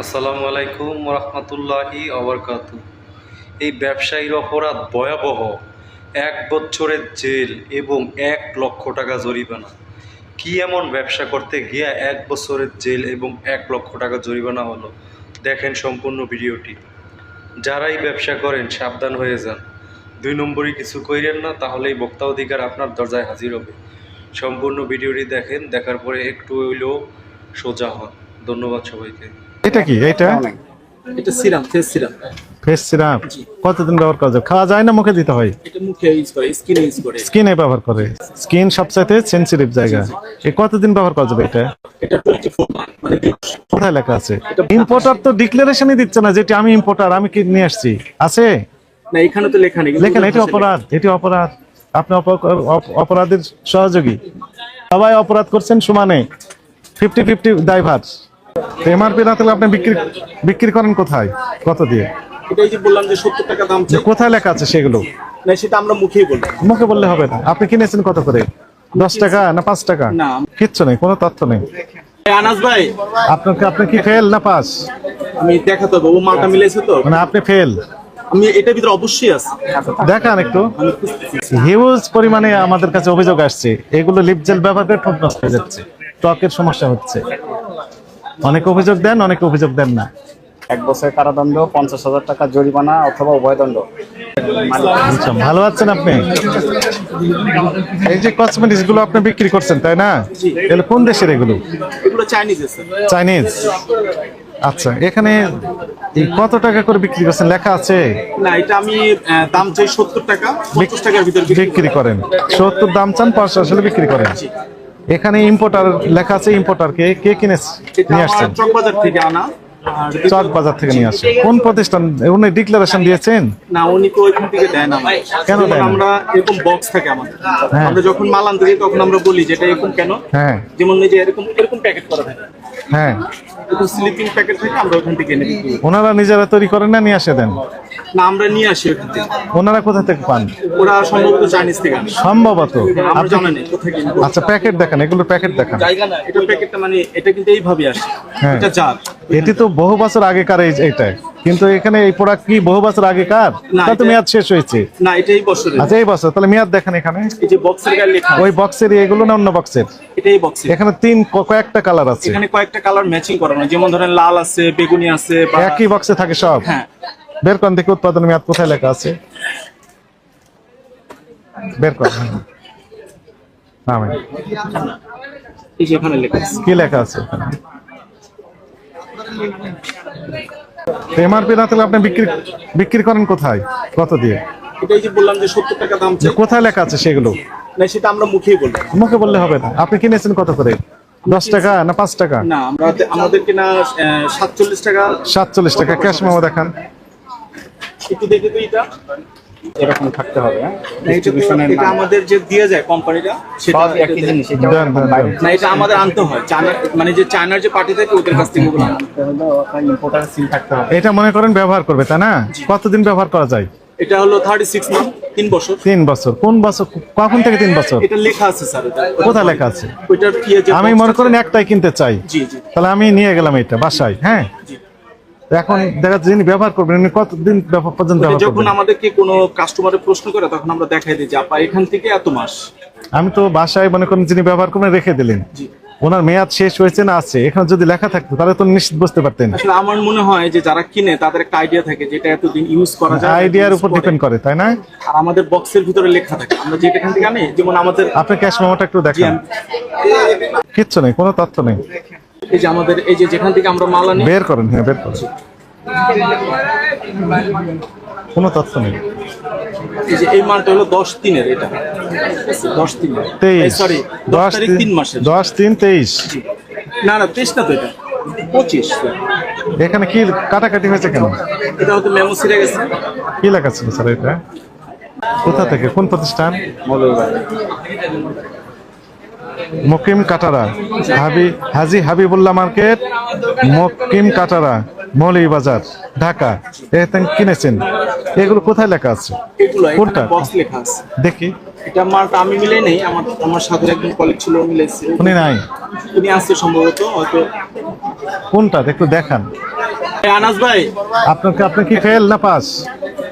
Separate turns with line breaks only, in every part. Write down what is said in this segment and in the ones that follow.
আসসালামু আলাইকুম রহমতুল্লাহি অবরকাত এই ব্যবসায়ীর অপরাধ ভয়াবহ। এক বছরের জেল এবং এক লক্ষ টাকা জরিমানা। কি এমন ব্যবসা করতে গিয়ে এক বছরের জেল এবং এক লক্ষ টাকা জরিমানা হলো? দেখেন সম্পূর্ণ ভিডিওটি। যারাই ব্যবসা করেন, সাবধান হয়ে যান। দুই নম্বরই কিছু কইরেন না, তাহলেই বক্তা অধিকার আপনার দরজায় হাজির হবে। সম্পূর্ণ ভিডিওটি দেখেন, দেখার পরে একটু হইলেও সোজা হন। ধন্যবাদ সবাইকে।
এটা কি? এটা?
এটা serum face serum.
Face syrup কতদিন ব্যবহার করা যায় খাওয়া যায় না মুখে দিতে হয়?
এটা মুখে ইউজ করে স্কিনে ইউজ করে।
স্কিনে ব্যবহার করে। স্কিন সবচাইতে সেন্সিটিভ জায়গা। এ কতদিন ব্যবহার করা যাবে এটা?
এটা টোয়েন্টি ফোর মানে
কোথায় লেখা আছে? ইম্পোর্টার তো ডিক্লারেশনই দিচ্ছে না যেটি আমি ইম্পোর্টার আমি কি নিয়ে আসছি? আছে?
না এখানে তো লেখা নেই
লেখেন এটি অপরাধ এটি অপরাধ। আপনি অপ- অপ- অপরাধের সহযোগী। সবাই অপরাধ করছেন সমানে। ফিফটি ফিফটি ড্রাইভার এমআরপি না তাহলে আপনি বিক্রি বিক্রি করেন কোথায়? কত দিয়ে?
লেখা। যে বললাম যে সত্তর টাকা দাম
কোথায় লেখা আছে সেগুলো?
না সেটা আমরা মুখেই বলব।
মুখে বললে হবে না। আপনি কিনেছেন কত করে? দশ টাকা না পাঁচ টাকা?
না।
কিচ্ছু নেই কোনো তথ্য নেই।
আনাস ভাই।
আপনাকে আপনি কি ফেল না পাস
আমি দেখাতে হবে। ও মালটা মিলাইছে তো।
মানে আপনি ফেল
আমি এটার ভিতরে অবশ্যই আছে।
দেখান একটু। হিউজ পরিমাণে আমাদের কাছে অভিযোগ আসছে। এগুলো লিপজেল ব্যবহার করে ঠোঁট নষ্ট হয়ে যাচ্ছে। ত্বকের সমস্যা হচ্ছে। অনেক অভিযোগ দেন অনেক অভিযোগ দেন না।
এক বছরের কারাদণ্ড পঞ্চাশ হাজার টাকা জরিমানা অথবা উভয়দণ্ড
আচ্ছা ভালো আছেন আপনি? এই যে কসমেটিক্সগুলো আপনি বিক্রি করছেন তাই না? এগুলো কোন দেশের এগুলো?
এগুলো চাইনিজ
আচ্ছা এখানে এই কত টাকা করে বিক্রি করছেন? লেখা আছে?
না এটা আমি দাম চাই সত্তর টাকা পঞ্চাশ টাকার ভিতরে বিক্রি
বিক্রি করেন। সত্তর দাম চান পাঁচশো আসলে বিক্রি করেন। এখানে ইম্পোর্টার লেখা আছে ইম্পোর্টার কে কে কিনে নিয়ে আসছেন?
চকবাজার থেকে আনা। আর
চক বাজার থেকে নিয়ে কোন প্রতিষ্ঠান? উনি ডিক্লারেশন দিয়েছেন?
না উনি তো ওইখান থেকে দেয়
কেন
যেমন আমরা এরকম বক্স থাকে আমাদের।
হ্যাঁ।
আমরা যখন মাল আনতে যাই তখন আমরা বলি যেটা এরকম কেন?
হ্যাঁ।
যেমন এই যে এরকম এরকম প্যাকেট করা থাকে।
হ্যাঁ।
স্লিপিং প্যাকেট থেকে আমরা ওখান থেকে এনে দিই
ওনারা নিজেরা তৈরি করেন না নিয়ে আসে দেন?
না আমরা নিয়ে আসি ওখান থেকে।
ওনারা কোথা থেকে পান?
ওরা সম্ভবত চাইনিজ থেকে আনে।
সম্ভবত।
আমরা কোথা থেকে
আচ্ছা প্যাকেট দেখান এগুলো প্যাকেট দেখান।
জায়গা না এটা প্যাকেটটা মানে এটা কিন্তু এইভাবে আসে।
হ্যাঁ।
এটা জার
এটি তো বহু বছর আগেকার এই এইটা কিন্তু এখানে এই প্রোডাক্ট কি বহু বছর আগেকার?
না,
তো মেয়াদ শেষ হয়েছে।
না এটা এই বছরের।
আচ্ছা এই বছর তাহলে মেয়াদ দেখেন এখানে।
এই যে বক্সের গায়ে লেখা
ওই বক্সের এগুলো না অন্য বক্সের
এটা এই বক্সের
এখানে তিন কয়েকটা কালার আছে।
এখানে কয়েকটা কালার ম্যাচিং করানো। যেমন ধরেন লাল আছে বেগুনি আছে
একই বক্সে থাকে সব?
হ্যাঁ।
বের করেন দেখি উৎপাদন মেয়াদ কোথায় লেখা আছে। বের হ্যাঁ। না ভাই
এই যে এখানে লেখা আছে।
কি লেখা আছে এমআরপি না তাহলে আপনি বিক্রি বিক্রি করেন কোথায়? কত দিয়ে?
এটাই যে বললাম যে সত্তর টাকা দাম
কোথায় লেখা আছে সেগুলো?
না সেটা আমরা মুখেই বলব
মুখে বললে হবে না। আপনি কিনেছেন কত করে? দশ টাকা না পাঁচ টাকা?
না আমরা আমাদের কিনা সাতচল্লিশ টাকা।
সাতচল্লিশ টাকা। ক্যাশ মামা দেখান।
একটু দেখে তো এটা
এরকম থাকতে হবে হ্যাঁ?
এটা আমাদের যে দিয়ে যায় কোম্পানিটা সেটা
একই জিনিস এটা।
না আমাদের আনতে হয়। চায়না মানে যে চায়নার যে পার্টি থাকে ওদের কাছ থেকে ওগুলো আনতে।
হলো আপনার ইম্পোর্টার সিল থাকতে হবে
এটা মনে করেন ব্যবহার করবে তাই না? কতদিন ব্যবহার করা যায়?
এটা হলো থার্টি সিক্স মান্থ তিন বছর।
তিন বছর। কোন বছর? কখন থেকে তিন বছর?
এটা লেখা আছে স্যার
কোথায় লেখা আছে?
ওইটার
আমি মনে করেন একটাই কিনতে চাই।
জি জি।
তাহলে আমি নিয়ে গেলাম এটা বাসায় হ্যাঁ?
জি।
এখন দেখা যাচ্ছে যিনি ব্যবহার করবেন কতদিন পর্যন্ত
যখন আমাদেরকে কোনো কাস্টমারের প্রশ্ন করে তখন আমরা দেখাই দিই যে আপা এখান থেকে এত মাস?
আমি তো বাসায় মনে করেন যিনি ব্যবহার করবেন রেখে দিলেন। ওনার মেয়াদ শেষ হয়েছে না আছে? এখানে যদি লেখা থাকতো তাহলে তো নিশ্চিত বুঝতে পারতেন।
আসলে আমার মনে হয় যে যারা কিনে তাদের একটা আইডিয়া থাকে যেটা এতদিন ইউজ করা যায়
আইডিয়ার উপর। ডিপেন্ড করে তাই না?
আর আমাদের বক্সের ভিতরে লেখা থাকে। আমরা যেটা এখান থেকে আনি যেমন আমাদের
আপনি ক্যাশ মেমোটা একটু দেখান। কিচ্ছু নেই কোনো তথ্য নেই।
এই যে আমাদের এই যে যেখান থেকে আমরা মাল আনি।
বের করেন হ্যাঁ বের করেন। কোনো তথ্য নেই।
এই যে এই মালটা হলো দশ দিনের এটা। দশ দিনের
তেইশ।
সরি দশ তারিখ
তিন
তিন মাসের।
দশ তিন তেইশ।
না না তেইশ না তো এটা। পঁচিশ।
এখানে কি কাটাকাটি হয়েছে কেন?
এটা হয়তো মেমো ছিঁড়ে গেছে।
কি লেখা ছিল স্যার এটা? কোথা থেকে? কোন প্রতিষ্ঠান? মকিম কাটারা হাবি হাজি হাবিবুল্লাহ মার্কেট মকিম কাটারা মৌলী বাজার ঢাকা এখানে কিনেছেন। এগুলো কোথায় লেখা আছে? কোনটা? দেখি।
এটা মালটা আমি মিলাই নেই আমার আমার সাথে একজন কলিগ ছিল ও
উনি নাই?
উনি আসছে সম্ভবত হয়তো।
কোনটা? একটু দেখান।
আনাস ভাই।
আপনাকে আপনি কি ফেল না পাস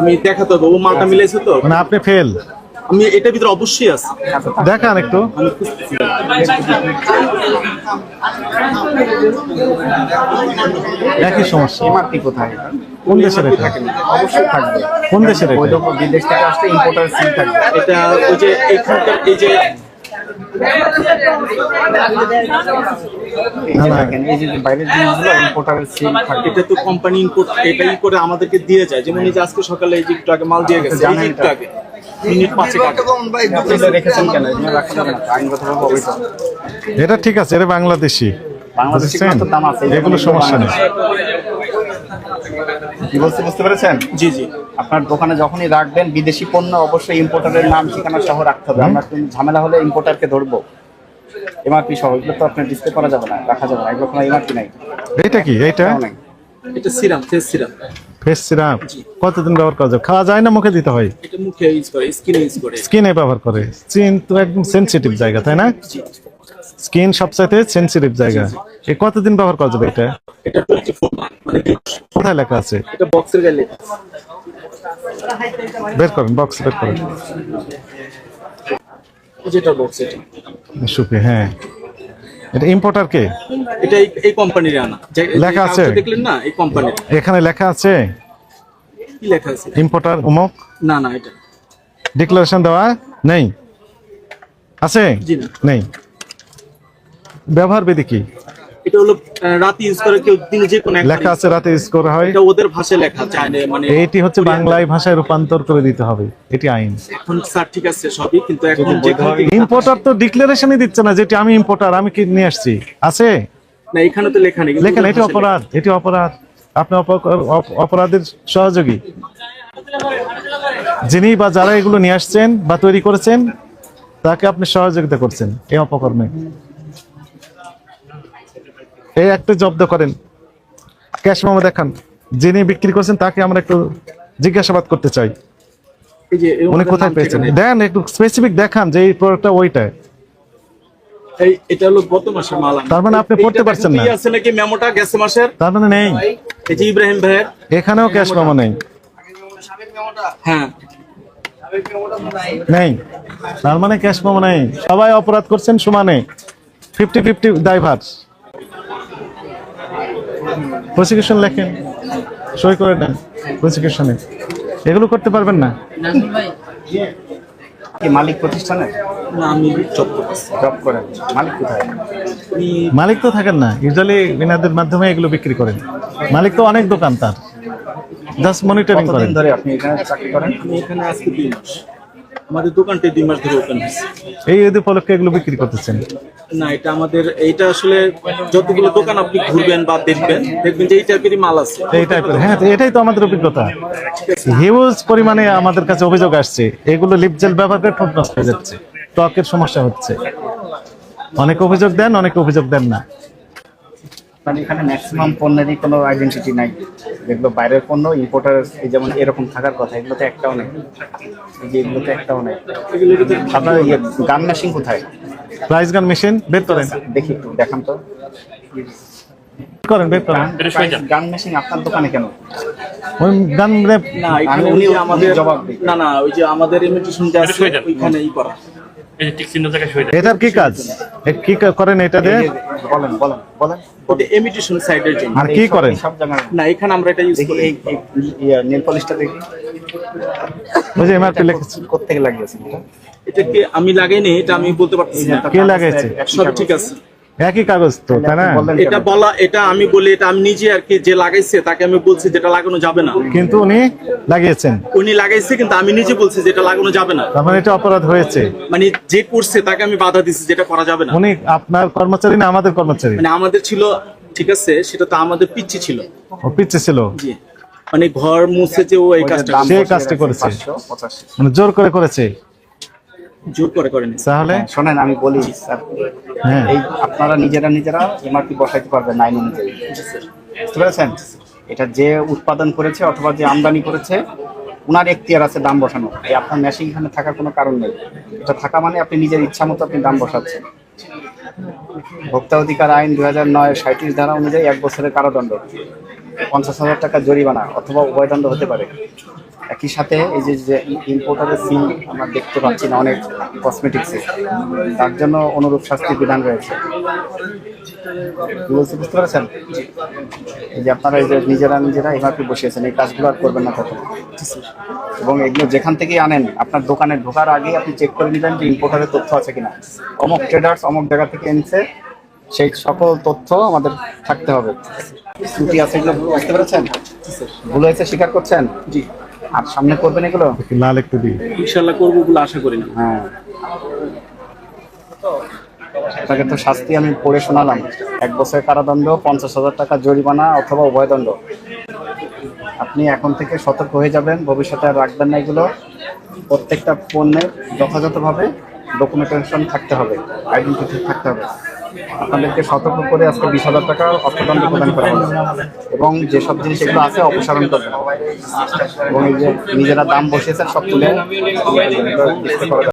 আমি দেখাতে হবে ও মালটা মিলাইছে তো।
মানে আপনি ফেল
আমি এটার ভিতরে অবশ্যই আছে।
দেখান একটু একই সমস্যা।
এমআরপি কোথায়?
কোন দেশের এটা?
অবশ্যই থাকবে।
কোন দেশের এটা?
বিদেশ থেকে আসতে ইম্পোর্টার সিল থাকবে।
এটা ওই যে এইখানকার এই যে
বাইরের জিনিসগুলো ইম্পোর্টারের সিল থাকবে
এটা তো কোম্পানি এটাই করে আমাদেরকে দিয়ে যায়। যেমন এই যে আজকে সকালে এই যে একটু আগে মাল দিয়ে গেছে এই যে একটু আগে মিনিট পাঁচেক
আপনি এটা
ঠিক আছে এটা বাংলাদেশি।
বাংলাদেশি
বুঝছেন?
দাম আছে।
এগুলো সমস্যা নেই।
কি বলছি বুঝতে পেরেছেন?
জি জি।
আপনার দোকানে যখনই রাখবেন বিদেশি পণ্য অবশ্যই ইম্পোর্টারের নাম ঠিকানা সহ রাখতে হবে। আমরা ঝামেলা হলে ইম্পোর্টারকে ধরবো। এমআরপি সহ এগুলো তো আপনার ডিসপ্লে করা যাবে না রাখা যাবে না। এগুলো কোনো এমআরপি নাই।
এইটা কি?
নাই।
এটা serum face serum.
Face syrup কতদিন ব্যবহার করা যায় খাওয়া যায় না মুখে দিতে হয়?
এটা মুখে ইউজ করে স্কিনে ইউজ করে।
স্কিনে ব্যবহার করে। স্কিন তো একদম সেনসিটিভ জায়গা তাই না? স্কিন সবচাইতে সেনসিটিভ জায়গা। এই কতদিন ব্যবহার করা যাবে এটা?
এটা টোয়েন্টি ফোর মানে
কোথায় লেখা আছে?
এটা বক্সের গায়ে লেখা
বের করেন বক্স বের করেন।
যেটা বক্স এটা
সুপি হ্যাঁ। এটা ইম্পোর্টার কে?
এটা এই- কোম্পানির আনা।
লেখা আছে?
দেখলেন না এই কোম্পানির
এখানে লেখা আছে?
কি লেখা আছে?
ইম্পোর্টার উমুক?
না না এটা।
ডিক্লারেশন দেওয়া নেই? আছে?
জি না।
নেই। ব্যবহার বিধি কি?
এটা হলো রাতে ইউজ করে কেউ দিনে যে কোনো
লেখা আছে রাতে ইউজ করা হয়।
এটা ওদের ভাষায় লেখা যায় মানে
এইটি হচ্ছে বাংলায় ভাষায় রূপান্তর করে দিতে হবে। এটি আইন।
এখন স্যার ঠিক আছে সবই কিন্তু এখন
ইম্পোর্টার তো ডিক্লারেশনই দিচ্ছে না যেটি আমি ইম্পোর্টার আমি কি নিয়ে আসছি? আছে?
না এখানে তো লেখা নেই কিন্তু
এটি অপরাধ এটি অপরাধ। আপনি অপ- অপ- অপরাধের সহযোগী। যিনি বা যারা এগুলো নিয়ে আসছেন বা তৈরি করেছেন তাকে আপনি সহযোগিতা করছেন এই অপকর্মে। এই একটা জব্দ করেন। ক্যাশ মামা দেখান যিনি বিক্রি করছেন তাকে আমরা একটু জিজ্ঞাসাবাদ করতে চাই। উনি কোথায় পেয়েছেন। দেন একটু স্পেসিফিক দেখান যে এই প্রোডাক্টটা ওইটা
এই এটা হলো গত মাসের মাল।
তার মানে আপনি পড়তে পারছেন না।
আছে নাকি মেমোটা গেছে মাসের?
তার মানে নেই।
এই যে ইব্রাহিম ভাইয়ের।
এখানেও ক্যাশ মামা নেই।
হ্যাঁ।
নেই। তার মানে ক্যাশ মামা নেই। সবাই অপরাধ করছেন সমানে। ফিফটি ফিফটি ড্রাইভার প্রসিকিউশন লেখেন সই করে দেন প্রসিকিউশনে। এগুলো করতে পারবেন না?
মালিক প্রতিষ্ঠানের
না আমি জব করতেছি।
জব করেন। মালিক কোথায়?
আমি
মালিক তো থাকেন না ইউজুয়ালি বিনাদের মাধ্যমে এগুলো বিক্রি করেন। মালিক তো অনেক দোকান তার জাস্ট মনিটরিং করেন।
ধরে আপনি এখানে চাকরি করেন?
আমি এখানে আজকে দুই মাস। আমাদের দোকানটা দুই মাস ধরে ওপেন হয়েছে।
এই ঈদ উপলক্ষে এগুলো বিক্রি করতেছেন?
না এটা আমাদের এইটা আসলে যতগুলো দোকান আপনি ঘুরবেন বা দেখবেন দেখবেন যে এই টাইপেরই মাল আছে।
এই টাইপের হ্যাঁ এটাই তো আমাদের অভিজ্ঞতা। হিউজ পরিমাণে আমাদের কাছে অভিযোগ আসছে এগুলো লিপজেল ব্যবহার করে ঠোঁট নষ্ট হয়ে যাচ্ছে ত্বকের সমস্যা হচ্ছে। অনেক অভিযোগ দেন অনেক অভিযোগ দেন না।
মানে এখানে ম্যাক্সিমাম পণ্যেরই কোনো আইডেন্টিটি নাই। যেগুলো বাইরের পণ্য ইম্পোর্টার এই যেমন এরকম থাকার কথা এগুলোতে একটাও নেই। এই যে এগুলোতে একটাও নেই। আপনার ইয়ে গান মেশিন কোথায়?
প্রাইস গান মেশিন বের করেন।
দেখি একটু দেখান তো।
করেন বের করেন।
গান মেশিন আপনার দোকানে কেন?
গান
না আমাদের
জবাব
না না ওই যে আমাদের ইমিটেশন যে আছে ওইখানে ই করা।
এটার কি কাজ? কি করেন এটা দিয়ে?
বলেন বলেন বলেন।
ওটা ইমিটেশন সাইডের জন্য।
আর কি করেন?
এই সব জায়গায়
না। এখানে আমরা এটা ইউজ করি।
এই নেল পলিশটা দেখি।
ওই যে এমআরপি লিখেছে
কোথেকে লাগিয়েছেন এটা?
এটা কি আমি লাগাইনি? এটা আমি বলতে পারছি না।
কে লাগাইছে?
সব ঠিক আছে।
একই কাগজ তো তাই না?
এটা বলা এটা আমি বলি এটা আমি নিজে আর কি যে লাগাইছে তাকে আমি বলছি যেটা লাগানো যাবে না।
কিন্তু উনি লাগিয়েছেন।
উনি লাগাইছে কিন্তু আমি নিজে বলছি যেটা লাগানো যাবে না।
তার মানে এটা অপরাধ হয়েছে।
মানে যে করছে তাকে আমি বাধা দিচ্ছি যেটা করা যাবে না।
উনি আপনার কর্মচারী না আমাদের কর্মচারী?
মানে আমাদের ছিল ঠিক আছে সেটা তো আমাদের পিচ্ছি ছিল।
ও পিচ্ছে ছিল?
জি। মানে ঘর মুছে যে ও এই কাজটা
সে কাজটা করেছে।
585
মানে জোর করে করেছে?
জোর করে করেনি
তাহলে?
শোনেন আমি বলি স্যার
হ্যাঁ।
এই আপনারা নিজেরা নিজেরা এমআরপি বসাইতে পারবেন নাইন অনুযায়ী। বুঝতে পেরেছেন? এটা যে উৎপাদন করেছে অথবা যে আমদানি করেছে উনার এখতিয়ার আছে দাম বসানো। এই আপনার মেশিন এখানে থাকার কোনো কারণ নেই। এটা থাকা মানে আপনি নিজের ইচ্ছা মতো আপনি দাম বসাচ্ছেন। ভোক্তা অধিকার আইন দুই হাজার নয় সাঁত্রিশ ধারা অনুযায়ী এক বছরের কারাদণ্ড। পঞ্চাশ হাজার টাকা জরিমানা অথবা উভয়দণ্ড হতে পারে। একই সাথে এই যে যে ইম্পোর্টারের সিম আমরা দেখতে পাচ্ছি না, অনেক কসমেটিক্সে তার জন্য অনুরূপ শাস্তির বিধান রয়েছে। বুঝতে পেরেছেন? এই যে আপনারা এই যে নিজেরা নিজেরা এমআরপি বসিয়েছেন, এই কাজগুলো আর করবেন না কখনো। এবং এগুলো যেখান থেকেই আনেন, আপনার দোকানে ঢোকার আগে আপনি চেক করে নেবেন যে ইম্পোর্টারের তথ্য আছে কিনা। অমুক ট্রেডার্স অমুক জায়গা থেকে এনেছে, সেই সকল তথ্য আমাদের থাকতে হবে। ত্রুটি আছে এগুলো বুঝতে পেরেছেন? ভুল হয়েছে স্বীকার করছেন?
জি।
আর সামনে করবেন এগুলো?
লাল একটু দিই
ইনশাল্লাহ করব বলে আশা করি না।
হ্যাঁ। আপনাকে তো শাস্তি আমি পড়ে শোনালাম। এক বছরের কারাদণ্ড পঞ্চাশ হাজার টাকা জরিমানা অথবা উভয়দণ্ড। আপনি এখন থেকে সতর্ক হয়ে যাবেন ভবিষ্যতে আর রাখবেন না এগুলো। প্রত্যেকটা পণ্যের যথাযথভাবে ডকুমেন্টেশন থাকতে হবে আইডেন্টিটি থাকতে হবে। আপনাদেরকে সতর্ক করে আজকে বিশ হাজার টাকা অর্থদণ্ড প্রদান করা হবে। এবং যেসব জিনিস এগুলো আছে, অপসারণ করে এবং এই যে নিজেরা দাম বসিয়েছেন, সব তুলে